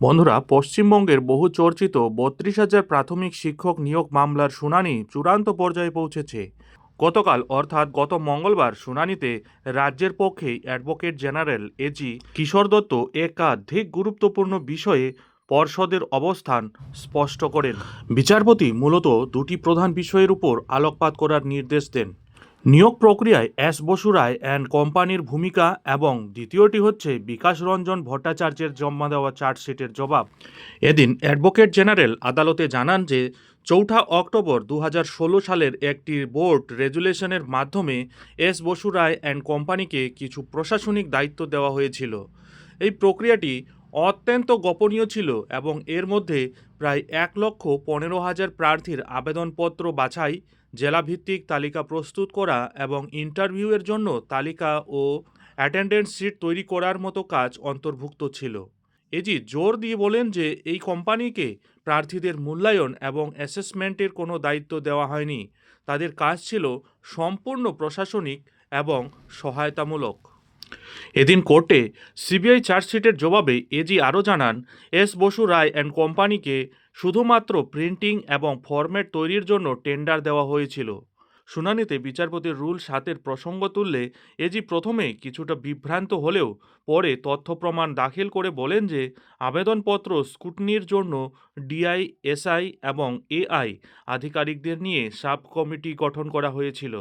বন্ধুরা, পশ্চিমবঙ্গের বহু চর্চিত বত্রিশ হাজার প্রাথমিক শিক্ষক নিয়োগ মামলার শুনানি চূড়ান্ত পর্যায়ে পৌঁছেছে। গতকাল, অর্থাৎ গত মঙ্গলবার শুনানিতে রাজ্যের পক্ষে advocate general AG Kishore Dutta একাধিক গুরুত্বপূর্ণ বিষয়ে পর্ষদের অবস্থান স্পষ্ট করেন। বিচারপতি মূলত দুটি প্রধান বিষয়ের উপর আলোকপাত করার নির্দেশ দেন। নিয়োগ প্রক্রিয়ায় এস বসু রায় অ্যান্ড কোম্পানির ভূমিকা এবং দ্বিতীয়টি হচ্ছে বিকাশ রঞ্জন ভট্টাচার্যের জমা দেওয়া চার্জশিটের জবাব। এদিন অ্যাডভোকেট জেনারেল আদালতে জানান যে, চৌঠা অক্টোবর দু হাজার ষোলো সালের একটি বোর্ড রেজুলেশনের মাধ্যমে এস বসু রায় অ্যান্ড কোম্পানিকে কিছু প্রশাসনিক দায়িত্ব দেওয়া হয়েছিল। এই প্রক্রিয়াটি অত্যন্ত গোপনীয় ছিল এবং এর মধ্যে প্রায় এক লক্ষ পনেরো হাজার প্রার্থীর আবেদনপত্র বাছাই, জেলাভিত্তিক তালিকা প্রস্তুত করা এবং ইন্টারভিউয়ের জন্য তালিকা ও অ্যাটেন্ডেন্স শিট তৈরি করার মতো কাজ অন্তর্ভুক্ত ছিল। এজি জোর দিয়ে বলেন যে এই কোম্পানিকে প্রার্থীদের মূল্যায়ন এবং অ্যাসেসমেন্টের কোনো দায়িত্ব দেওয়া হয়নি। তাদের কাজ ছিল সম্পূর্ণ প্রশাসনিক এবং সহায়তামূলক। এদিন কোর্টে সিবিআই চার্জশিটের জবাবে এজি আরও জানান, এস বসু রায় অ্যান্ড কোম্পানিকে শুধুমাত্র প্রিন্টিং এবং ফরম্যাট তৈরির জন্য টেন্ডার দেওয়া হয়েছিল। শুনানিতে বিচারপতির রুল সাতের প্রসঙ্গ তুললে এজি প্রথমে কিছুটা বিভ্রান্ত হলেও পরে তথ্য প্রমাণ দাখিল করে বলেন যে, আবেদনপত্র স্কুটনির জন্য ডিআই, এসআই এবং এআই আধিকারিকদের নিয়ে সাব কমিটি গঠন করা হয়েছিল।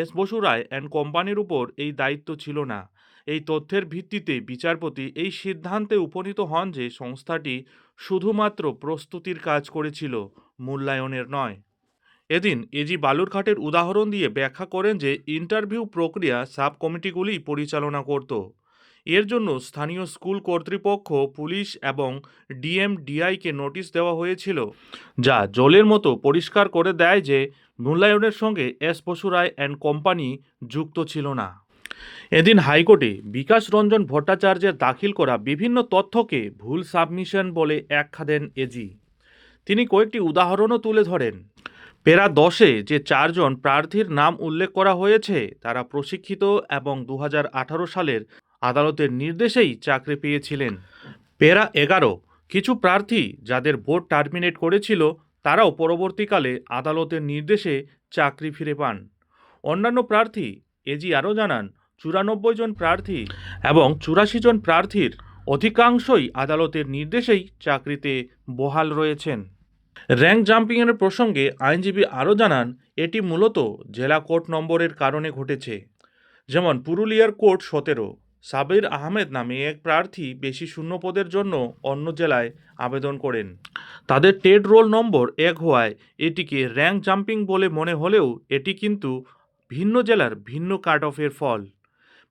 এস বসু রায় অ্যান্ড কোম্পানির উপর এই দায়িত্ব ছিল না। এই তথ্যের ভিত্তিতে বিচারপতি এই সিদ্ধান্তে উপনীত হন যে সংস্থাটি শুধুমাত্র প্রস্তুতির কাজ করেছিল, মূল্যায়নের নয়। এদিন এজি বালুরঘাটের উদাহরণ দিয়ে ব্যাখ্যা করেন যে ইন্টারভিউ প্রক্রিয়া সাব কমিটিগুলি পরিচালনা করত। এর জন্য স্থানীয় স্কুল কর্তৃপক্ষ, পুলিশ এবং ডিএমডিআইকে নোটিশ দেওয়া হয়েছিল, যা জলের মতো পরিষ্কার করে দেয় যে মূল্যায়নের সঙ্গে S Basu Ray and company যুক্ত ছিল না। এদিন হাইকোর্টে বিকাশ রঞ্জন ভট্টাচার্যের দাখিল করা বিভিন্ন তথ্যকে ভুল সাবমিশন বলে ব্যাখ্যা দেন এজি। তিনি কয়েকটি উদাহরণও তুলে ধরেন। পেরা দশে যে চারজন প্রার্থীর নাম উল্লেখ করা হয়েছে, তারা প্রশিক্ষিত এবং দু হাজার আঠারো সালের আদালতের নির্দেশেই চাকরি পেয়েছিলেন। পেরা এগারো, কিছু প্রার্থী যাদের বোর্ড টার্মিনেট করেছিল, তারাও পরবর্তীকালে আদালতের নির্দেশে চাকরি ফিরে পান। অন্যান্য প্রার্থী, এজি আরও জানান, চুরানব্বই জন প্রার্থী এবং চুরাশি জন প্রার্থীর অধিকাংশই আদালতের নির্দেশেই চাকরিতে বহাল রয়েছেন। র্যাঙ্ক জাম্পিংয়ের প্রসঙ্গে আইনজীবী আরও জানান, এটি মূলত জেলা কোর্ট নম্বরের কারণে ঘটেছে। যেমন, পুরুলিয়ার কোর্ট সতেরো সাবির আহমেদ নামে এক প্রার্থী বেশি শূন্যপদের জন্য অন্য জেলায় আবেদন করেন। তাদের টেড রোল নম্বর এক হওয়ায় এটিকে র্যাঙ্ক জাম্পিং বলে মনে হলেও এটি কিন্তু ভিন্ন জেলার ভিন্ন কাট অফের ফল।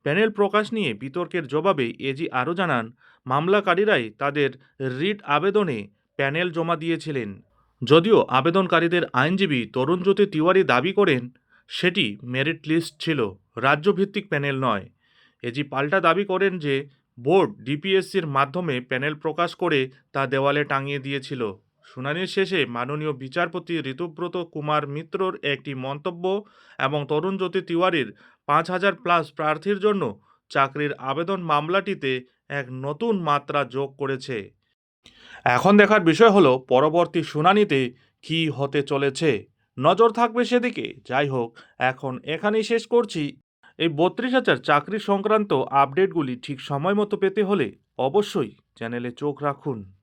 প্যানেল প্রকাশ নিয়ে বিতর্কের জবাবে এজি আরও জানান, মামলাকারীরাই তাদের রিট আবেদনে প্যানেল জমা দিয়েছিলেন। যদিও আবেদনকারীদের আইনজীবী তরুণজ্যোতি তিওয়ারি দাবি করেন, সেটি মেরিট লিস্ট ছিল, রাজ্যভিত্তিক প্যানেল নয়। এজি পাল্টা দাবি করেন যে, বোর্ড ডিপিএসসির মাধ্যমে প্যানেল প্রকাশ করে তা দেওয়ালে টাঙিয়ে দিয়েছিল। শুনানির শেষে মাননীয় বিচারপতি ঋতুব্রত কুমার মিত্রর একটি মন্তব্য এবং তরুণজ্যোতি তিওয়ারির পাঁচ হাজার প্লাস প্রার্থীর জন্য চাকরির আবেদন মামলাটিতে এক নতুন মাত্রা যোগ করেছে। এখন দেখার বিষয় হলো, পরবর্তী শুনানিতে কী হতে চলেছে? নজর থাকবে সেদিকে। যাই হোক, এখন এখানেই শেষ করছি। এই বত্রিশ হাজার চাকরি সংক্রান্ত আপডেটগুলি ঠিক সময় মতো পেতে হলে অবশ্যই চ্যানেলে চোখ রাখুন।